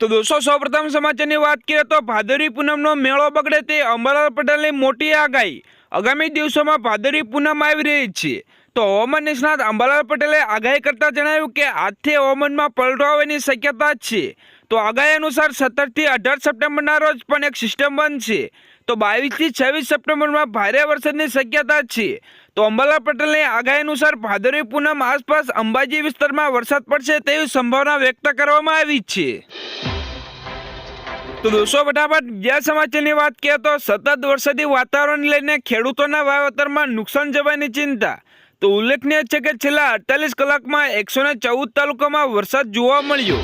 તો દોસ્તો, સૌપ્રથમ સમાચારની વાત કરીએ તો ભાદરવી પૂનમનો મેળો બગડે તે અંબાલાલ પટેલની મોટી આગાહી. આગામી દિવસોમાં ભાદરવી પૂનમ આવી રહી છે. તો હવામાન નિષ્ણાત અંબાલાલ પટેલે આગાહી કરતા જણાવ્યું કે, આજથી હવામાનમાં પલટો આવવાની શક્યતા છે. તો આગાહી અનુસાર સત્તરથી અઢાર સપ્ટેમ્બરના રોજ પણ એક સિસ્ટમ બનશે. તો બાવીસથી છવ્વીસ સપ્ટેમ્બરમાં ભારે વરસાદની શક્યતા છે. તો અંબાલાલ પટેલની આગાહી અનુસાર ભાદરવી પૂનમ આસપાસ અંબાજી વિસ્તારમાં વરસાદ પડશે તેવી સંભાવના વ્યક્ત કરવામાં આવી છે. તો દોસ્તો, ફટાફટ બીજા સમાચારની વાત કરીએ તો સતત વરસાદી વાતાવરણ લઈને ખેડૂતોના વાવેતરમાં નુકસાન જવાની ચિંતા. તો ઉલ્લેખનીય છે કે છેલ્લા અડતાલીસ કલાકમાં એકસો ને ચૌદ તાલુકામાં વરસાદ જોવા મળ્યો.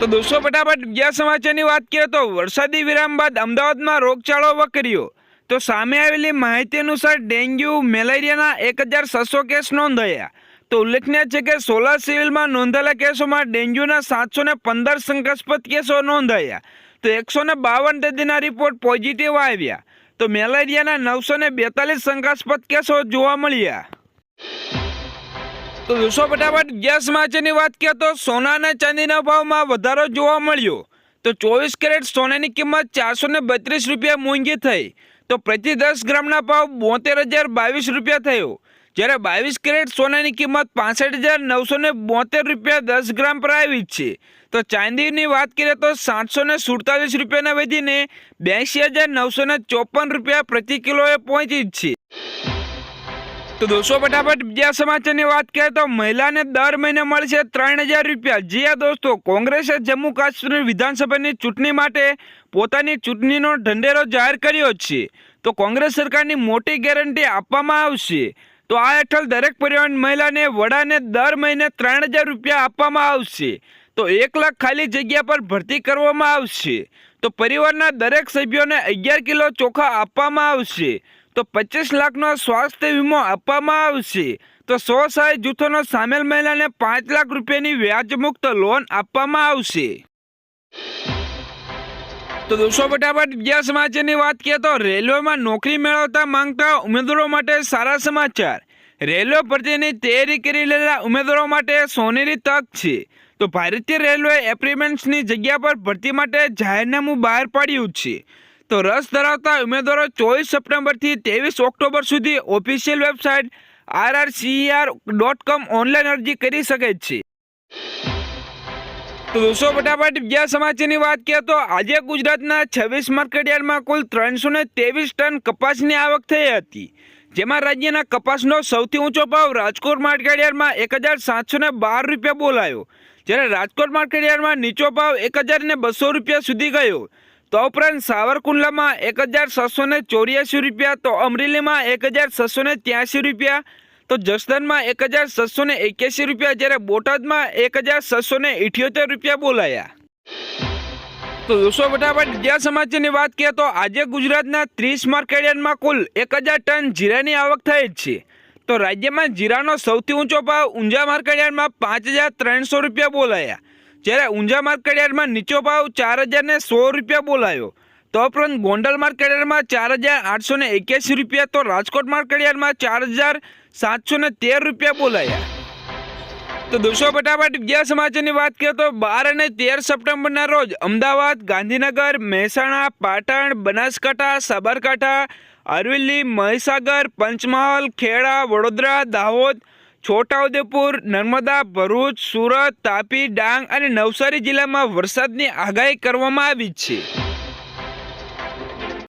તો દોસ્તો, ફટાફટ બીજા સમાચારની વાત કરીએ તો વરસાદી વિરામ બાદ અમદાવાદમાં રોગચાળો વકર્યો. તો સામે આવેલી માહિતી અનુસાર ડેન્ગ્યુ, મેલેરિયાના એક હજાર છસો કેસ નોંધાયા. તો ઉલ્લેખનીય છે કે સોલા સિવિલમાં નોંધાયેલા કેસોમાં ડેન્ગ્યુના સાતસો ને પંદર શંકાસ્પદ કેસો નોંધાયા. તો એકસો ને બાવન દર્દીના રિપોર્ટ પોઝિટિવ આવ્યા. તો મેલેરિયાના નવસો ને બેતાલીસ શંકાસ્પદ કેસો જોવા મળ્યા. તો દોસ્તો ફટાફટ ગેસ માચેની વાત કરીએ તો સોના અને ચાંદીના ભાવમાં વધારો જોવા મળ્યો. તો ચોવીસ કેરેટ સોનાની કિંમત ચારસો ને બત્રીસ રૂપિયા મોંઘી થઈ. તો પ્રતિ દસ ગ્રામના ભાવ બોતેર હજાર બાવીસ રૂપિયા થયો. જ્યારે બાવીસ કેરેટ સોનાની કિંમત પાસઠ હજાર નવસો ને બોતેર રૂપિયા દસ ગ્રામ પર આવી છે, તો ચાંદીની વાત કરીએ તો સાતસો ને સુડતાલીસ રૂપિયાના વધીને બ્યાસી હજાર નવસો ને ચોપન રૂપિયા પ્રતિ કિલોએ પહોંચી છે. તો દોસ્તો, ફટાફટ બીજા સમાચારની વાત કરીએ તો મહિલાને દર મહિને મળશે ત્રણ હજાર રૂપિયા. જી હા દોસ્તો, કોંગ્રેસે જમ્મુ કાશ્મીર વિધાનસભાની ચૂંટણી માટે પોતાની ચૂંટણીનો ઢંઢેરો જાહેર કર્યો છે. તો કોંગ્રેસ સરકારની મોટી ગેરંટી આપવામાં આવશે. તો આ હેઠળ દરેક પરિવાર મહિલાને વડાને દર મહિને ત્રણ હજાર રૂપિયા આપવામાં આવશે. તો એક લાખ ખાલી જગ્યા પર ભરતી કરવામાં આવશે. તો પરિવારના દરેક સભ્યોને અગિયાર કિલો ચોખા આપવામાં આવશે. તો પચીસ લાખનો સ્વાસ્થ્ય વીમો આપવામાં આવશે. તો સો સહાય જૂથોનો સામેલ મહિલાને પાંચ લાખ રૂપિયાની વ્યાજમુક્ત લોન આપવામાં આવશે. તો દોસ્તો ફટાફટ બીજા સમાચારની વાત કરીએ તો રેલવેમાં નોકરી મેળવતા માંગતા ઉમેદવારો માટે સારા સમાચાર. રેલવે ભરતીની તૈયારી કરી રહેલા ઉમેદવારો માટે સોનેરી તક છે. તો ભારતીય રેલવે એપ્રિમેન્ટ્સની જગ્યા પર ભરતી માટે જાહેરનામું બહાર પાડ્યું છે. તો રસ ધરાવતા ઉમેદવારો ચોવીસ સપ્ટેમ્બરથી ત્રેવીસ ઓક્ટોબર સુધી official website RRCR dot com online અરજી કરી શકે છે. તો દોસ્તો ફટાફટ બીજા સમાચારની વાત કરીએ તો આજે ગુજરાતના છવ્વીસ માર્કેટયાર્ડમાં કુલ ત્રણસો ને ટન કપાસની આવક થઈ હતી. જેમાં રાજ્યના કપાસનો સૌથી ઊંચો ભાવ રાજકોટ માર્કેટયાર્ડમાં એક હજાર સાતસો બાર રૂપિયા બોલાયો. જ્યારે રાજકોટ માર્કેટયાર્ડમાં નીચો ભાવ એક હજાર બસો રૂપિયા સુધી ગયો. તો ઉપરાંત સાવરકુંડલામાં એક હજાર છસો ચોર્યાસી રૂપિયા, તો અમરેલીમાં એક હજાર છસો ને રૂપિયા તો જસદણમાં એક હજાર છસો ને એક્યાસી રૂપિયા જ્યારે બોટાદમાં એક હજાર છસો ને ઇઠ્યોતેર રૂપિયા બોલાયા. તો દોસ્તો ફટાફટ બીજા સમાચારની વાત કરીએ તો આજે ગુજરાતના ત્રીસ માર્કેટયાર્ડમાં કુલ એક હજાર ટન જીરાની આવક થઈ જ છે. તો રાજ્યમાં જીરાનો સૌથી ઊંચો ભાવ ઊંઝા માર્કેટયાર્ડમાં પાંચ હજાર ત્રણસો રૂપિયા બોલાયા. જ્યારે ઊંઝા માર્કેટયાર્ડમાં નીચો ભાવ ચાર હજાર ને સો રૂપિયા બોલાયો. તો ઉપરાંત ગોંડલ માર્કેટયાર્ડમાં ચાર હજાર આઠસો ને એક્યાસી રૂપિયા તો રાજકોટ માર્કેટયાર્ડમાં ચાર હજાર સાતસો ને તેર રૂપિયા બોલાયા. તો દોસ્તો, ફટાફટ બીજા સમાચારની વાત કરીએ તો બાર અને તેર સપ્ટેમ્બરના રોજ અમદાવાદ, ગાંધીનગર, મહેસાણા, પાટણ, બનાસકાંઠા, સાબરકાંઠા, અરવલ્લી, મહીસાગર, પંચમહાલ, ખેડા, વડોદરા, દાહોદ, છોટાઉદેપુર, નર્મદા, ભરૂચ, સુરત, તાપી, ડાંગ અને નવસારી જિલ્લામાં વરસાદની આગાહી કરવામાં આવી છે.